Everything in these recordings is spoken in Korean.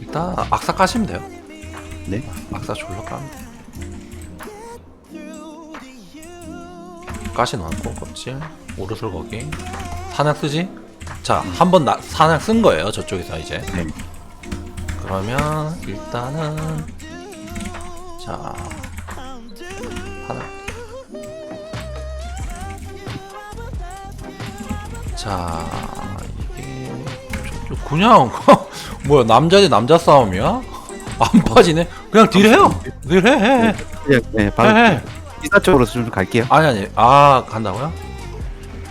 일단 악사 까시면 돼요. 네. 악사 졸라 까면 돼. 가시 넣고 껍질 오르솔 거기 사냥 쓰지? 자, 한번 사냥 쓴 거예요. 저쪽에서 이제. 네. 그러면 일단은 자 하나 자 그냥 뭐야 남자 대 남자 싸움이야? 안 빠지네. 그냥 딜해요. 딜해. 해, 해. 그냥 네, 해, 바로 해. 기사 쪽으로 좀 갈게요. 아니 아니 아 간다고요?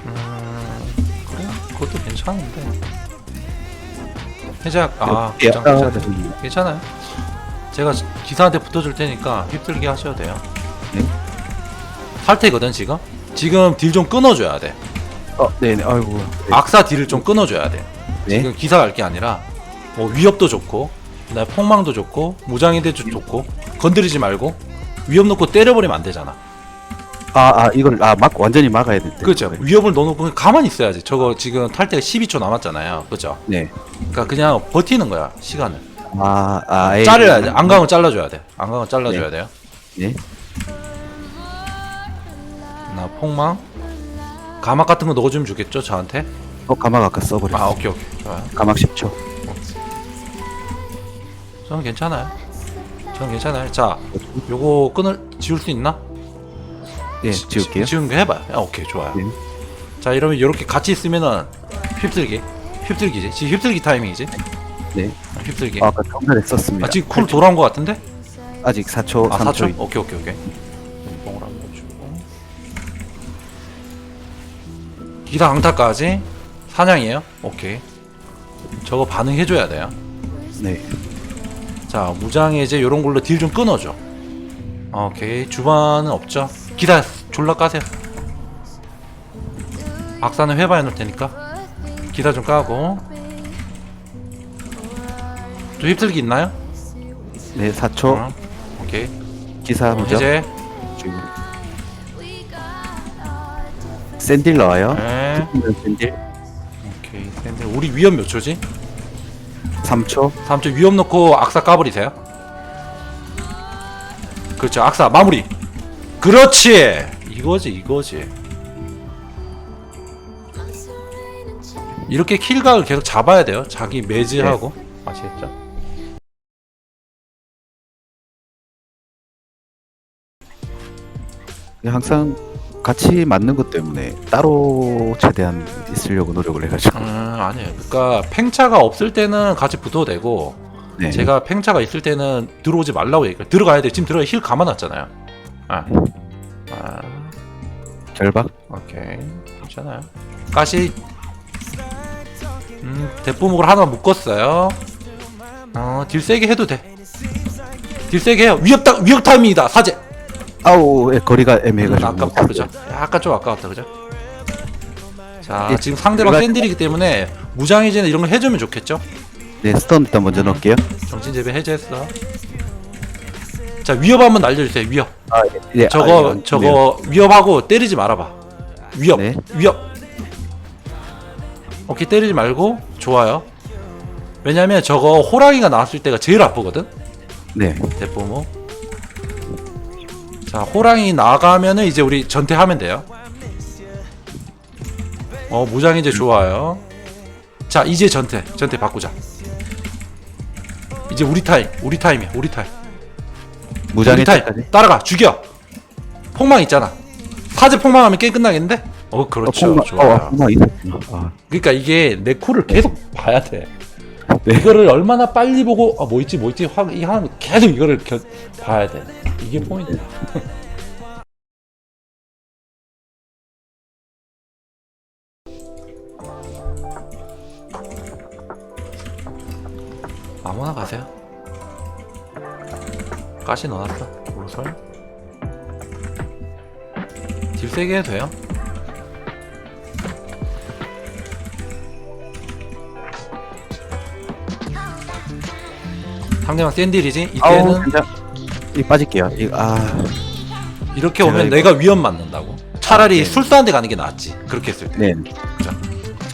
음 그래 그것도 괜찮은데 해작 아 예, 괜찮, 아, 괜찮, 네. 괜찮아요 제가 기사한테 붙어줄 테니까 휩쓸게 하셔도 돼요 네. 탈퇴거든 지금 지금 딜 좀 끊어줘야 돼 어, 네, 네. 아이고. 네. 악사 딜을 좀 끊어줘야 돼 네. 지금 기사 갈 게 아니라 뭐 위협도 좋고 그다음에 폭망도 좋고 무장인대도 좋고 건드리지 말고 위협 놓고 때려버리면 안 되잖아 아, 아, 이걸 아, 막 완전히 막아야 돼. 그렇죠. 위협을 넣어놓고 그냥 가만히 있어야지. 저거 지금 탈 때가 12초 남았잖아요. 그렇죠. 네. 그러니까 그냥 버티는 거야 시간을. 아, 아, 아예 자르야 돼. 안강은 잘라줘야 돼. 안강은 잘라줘야 돼요. 네. 나 폭망. 가막 같은 거 넣어주면 좋겠죠 저한테. 어, 가막 아까 써버렸어. 아 오케이 오케이 좋아요. 가막 10초. 저는 괜찮아요. 저는 괜찮아요. 자, 요거 끈을 지울 수 있나? 예, 지- 지울게요. 지- 지우는 거 해봐요. 아, 오케이 좋아요. 네. 자 이러면 이렇게 같이 있으면은 휩쓸기, 휩쓸기지. 지금 휩쓸기 타이밍이지. 네. 아, 휩쓸기. 아, 아까 정면에 썼습니다. 아 지금 쿨 돌아온 것 같은데? 아직 4초, 아 3초. 4초? 오케이 오케이 오케이 뽕을 한번 주고 기사 강타까지 사냥이에요? 오케이 저거 반응해줘야 돼요 네. 자 무장해제 요런 걸로 딜 좀 끊어줘 오케이 주반은 없죠 기사 졸라 까세요 악사는 회바해 놓을 테니까 기사 좀 까고 좀 휩쓸기 있나요? 네, 4초. 어, 오케이 기사 어, 먼저. 해제 지금. 샌딜 나와요. 네. 샌딜. 샌들 우리 위험 몇 초지? 3초. 3초. 위험 넣고 악사 까버리세요? 그렇죠. 악사 마무리. 그렇지. 이거지 이거지. 이렇게 킬각을 계속 잡아야 돼요? 자기 매즈하고? 아시겠죠? 항상 같이 맞는 것 때문에 따로 최대한 있으려고 노력을 해가지고. 음 아니에요 그러니까 팽차가 없을 때는 같이 붙어도 되고 네. 제가 팽차가 있을 때는 들어오지 말라고 얘기해요 들어가야 돼 지금 들어가 힐 감아놨잖아요 아. 아. 결박. 오케이 괜찮아요 가시 음 대포목을 하나 묶었어요 어 딜 세게 해도 돼 딜 세게 해요 위협 타 위협 타임이다 사제 아우, 예, 거리가 음, 애매해가지고. 아깝다 그죠? 약간 좀 아까웠다 그죠? 자 예, 지금 상대방 제가- 샌들이기 때문에 무장 해제는 이런 거 해주면 좋겠죠? 네, 스턴 일단 먼저 넣을게요. 정신재배 해제했어. 자 위협 한번 날려주세요 위협. 아, 예, 예, 저거 아, 예, 저거 위협하고 때리지 말아봐. 위협 네. 위협. 오케이 때리지 말고 좋아요. 왜냐면 저거 호랑이가 나왔을 때가 제일 아프거든? 네. 대포모 자 호랑이 나가면은 이제 우리 전퇴하면 돼요. 어 무장 이제 좋아요. 자 이제 전퇴 전퇴 바꾸자. 이제 우리 타임 우리 타임이야 우리 타임. 무장의 우리 타임. 때까지. 따라가 죽여. 폭망 있잖아. 사제 폭망하면 게임 끝나겠는데? 어 그렇죠. 어, 좋아요. 어, 폭망 있었구나. 아, 그러니까 이게 내 쿨을 계속 봐야 돼 네. 이거를 얼마나 빨리 보고 아 뭐 있지 뭐 있지 확이 하면 계속 이거를 겨, 봐야 돼. 이게 포인트 아무나 가세요. 가시 넣어놨어. 오솔 딜 세게 해도 돼요 상대방 샌딜이지? 아우, 이때는 진짜. 이 빠질게요. 이, 아, 이렇게 제가 오면 이거- 내가 위험 맞는다고? 차라리 네. 술사한 데 가는 게 낫지. 그렇게 했을 때. 네.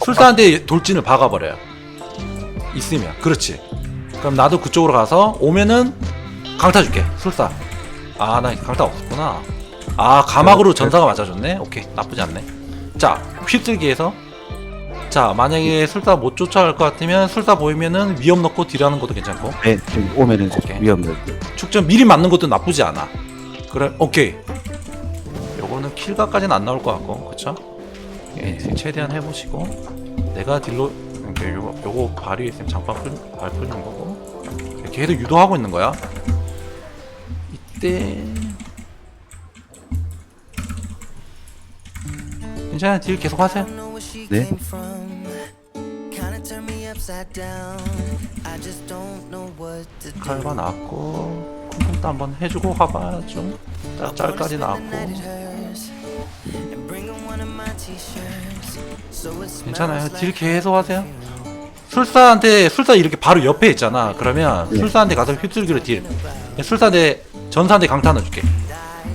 술사한 데 돌진을 박아버려요. 있으면. 그렇지. 그럼 나도 그쪽으로 가서 오면은 강타 줄게 술사. 아 나 강타 없었구나. 아 가막으로 전사가 맞아줬네? 오케이. 나쁘지 않네. 자 휩쓸기에서 자 만약에 술사 못 쫓아갈 것 같으면 술사 보이면은 위험 넣고 딜하는 것도 괜찮고. 네, 지금 오면은 오케이. 위험을 축전 미리 맞는 것도 나쁘지 않아. 그래 오케이. 요거는 킬각까지는 안 나올 것 같고 그쵸? 예, 최대한 해보시고. 내가 딜로 이렇게 요거, 요거 발이 있으면 장판 풀, 발 풀는 거고. 계속 유도하고 있는 거야. 이때. 괜찮아 딜 계속 하세요. 네. 칼바 나왔고 쿵쿵도 한번 해주고 화바 좀. 짤- 짤까지 나왔고. 괜찮아요. 딜 계속 하세요. 술사한테 술사 이렇게 바로 옆에 있잖아. 그러면 네. 술사한테 가서 휩쓸기로 딜. 술사한테 전사한테 강타 넣어줄게.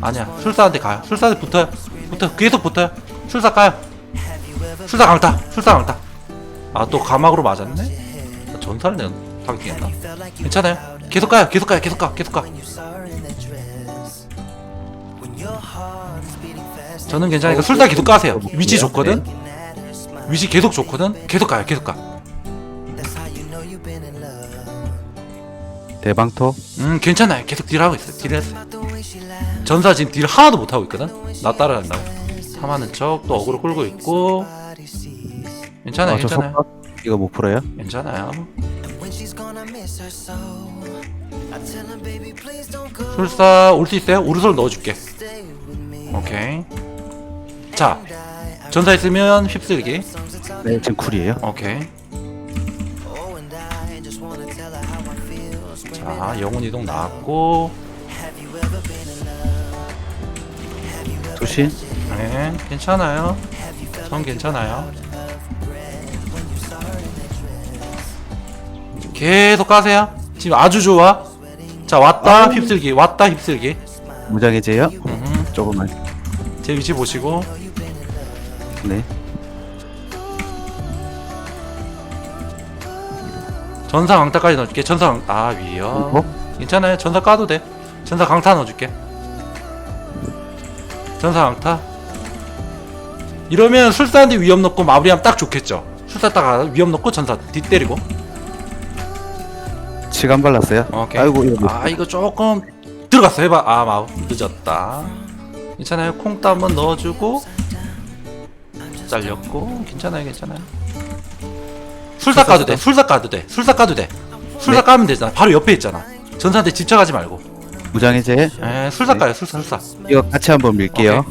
아니야. 술사한테 가요 술사한테 붙어요. 붙어. 계속 붙어요. 술사 가요. 술사 강타. 술사 강타 아 또 가막으로 맞았네? 전사를 내가 타겟팅했나? 괜찮아요. 계속 가요. 계속 가요. 계속 가. 계속 가. 저는 괜찮으니까 술사 계속 가세요. 위치 좋거든? 위치 계속 좋거든? 계속 가요. 계속 가. 대방토? 음 괜찮아요. 계속 딜하고 있어요. 딜했어요. 전사 지금 딜 하나도 못하고 있거든? 나 따라간다고. 탐하는 척 또 어그로 끌고 있고 괜찮아요 아, 저 괜찮아요. 속박 이거 못 풀어요? 괜찮아요. 술사 올 수 있어요? 우르솔 넣어줄게. 오케이. 자 전사 있으면 휩쓸기. 네 지금 쿨이에요? 오케이. 자 영혼 이동 나왔고. 투신 네 괜찮아요. 전 괜찮아요 계속 가세요. 지금 아주 좋아. 자 왔다 휩쓸기. 왔다 휩쓸기. 무장해제요? 음, 조금만. 제 위치 보시고. 네. 전사 강타까지 넣어줄게. 전사 강... 아 위요. 어? 괜찮아요. 전사 까도 돼. 전사 강타 넣어줄게. 전사 강타. 이러면 술사한테 위험 넣고 마무리하면 딱 좋겠죠. 술사 딱 가서 위험 넣고 전사 뒤 때리고 시간 발랐어요? 오케이. 아이고 이거 못- 아 이거 조금 들어갔어. 해봐. 아 마우 늦었다. 괜찮아요. 콩도 한번 넣어주고 잘렸고 괜찮아요 괜찮아요. 술사 까도 돼 술사 까도 돼 술사 까도 돼. 술사 네. 까면 되잖아. 바로 옆에 있잖아. 전사한테 집착하지 말고. 무장해제. 에 술사 네. 까요. 술사 술사 이거 같이 한번 밀게요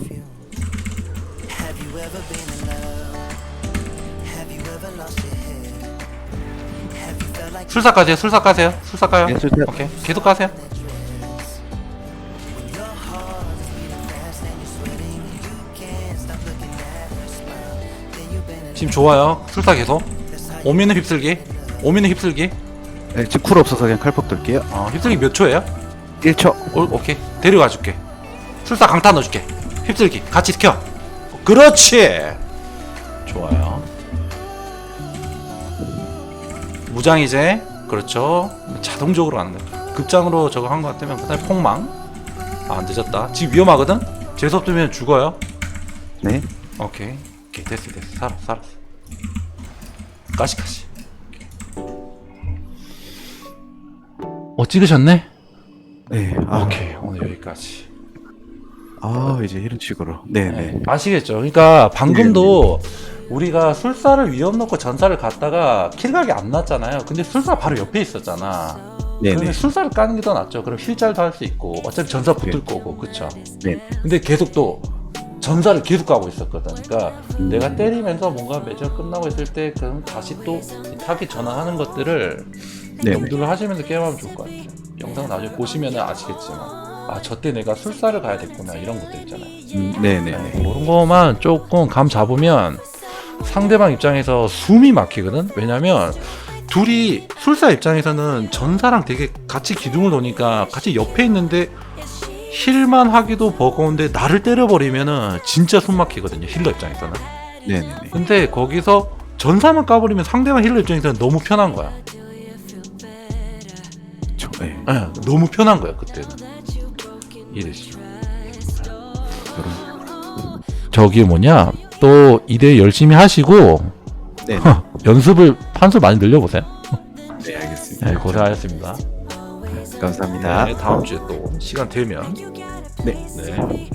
술사 까세요 술사 까세요 술사 까요. 네, 술사. 오케이 계속 까세요. 지금 좋아요. 술사 계속. 오미는 휩쓸기 오미는 휩쓸기. 네, 지금 쿨 없어서 그냥 칼폭 돌게요. 어 휩쓸기 몇 초예요? 1초. 오, 오케이. 데려가 줄게. 술사 강타 넣어줄게. 휩쓸기 같이 켜. 그렇지 무장 이제 그렇죠. 자동적으로 가는 거야 급장으로 저거 한거 같으면 그다음에 폭망. 아 늦었다. 지금 위험하거든? 재수 없으면 죽어요. 네. 오케이. 오케이 됐어 됐어. 살았어 살았어 까시까시. 어 찍으셨네? 네, 아, 오케이 오늘 여기까지. 아 이제 이런 식으로. 네네. 네, 아시겠죠? 그러니까 방금도 우리가 술사를 위험 놓고 전사를 갔다가 킬각이 안 났잖아요. 근데 술사 바로 옆에 있었잖아. 네네 그러면 술사를 까는 게 더 낫죠. 그럼 힐잘도 할 수 있고 어차피 전사 붙을 네. 거고, 그쵸? 네. 근데 계속 또 전사를 계속 가고 있었거든. 그러니까 음. 내가 때리면서 뭔가 매저 끝나고 있을 때 그럼 다시 또 타겟 전환하는 것들을 네네 염두를 하시면서 게임하면 좋을 것 같아요. 영상 나중에 보시면 아시겠지만 아 저때 내가 술사를 가야 됐구나 이런 것들 있잖아요. 음, 네네 네 그런 거만 조금 감 잡으면 상대방 입장에서 숨이 막히거든. 왜냐면 둘이 술사 입장에서는 전사랑 되게 같이 기둥을 놓으니까 같이 옆에 있는데 힐만 하기도 버거운데 나를 때려버리면은 진짜 숨 막히거든요. 힐러 입장에서는. 네네네 근데 거기서 전사만 까버리면 상대방 힐러 입장에서는 너무 편한 거야. 네, 예, 너무 편한 거야 그때는. 이해되시죠? 그런 저기 뭐냐 또 이대 열심히 하시고 네, 연습을 판수 많이 늘려보세요. 네 알겠습니다. 네, 고생하셨습니다. 감사합니다. 네, 다음 주에 또 시간 되면 네. 네.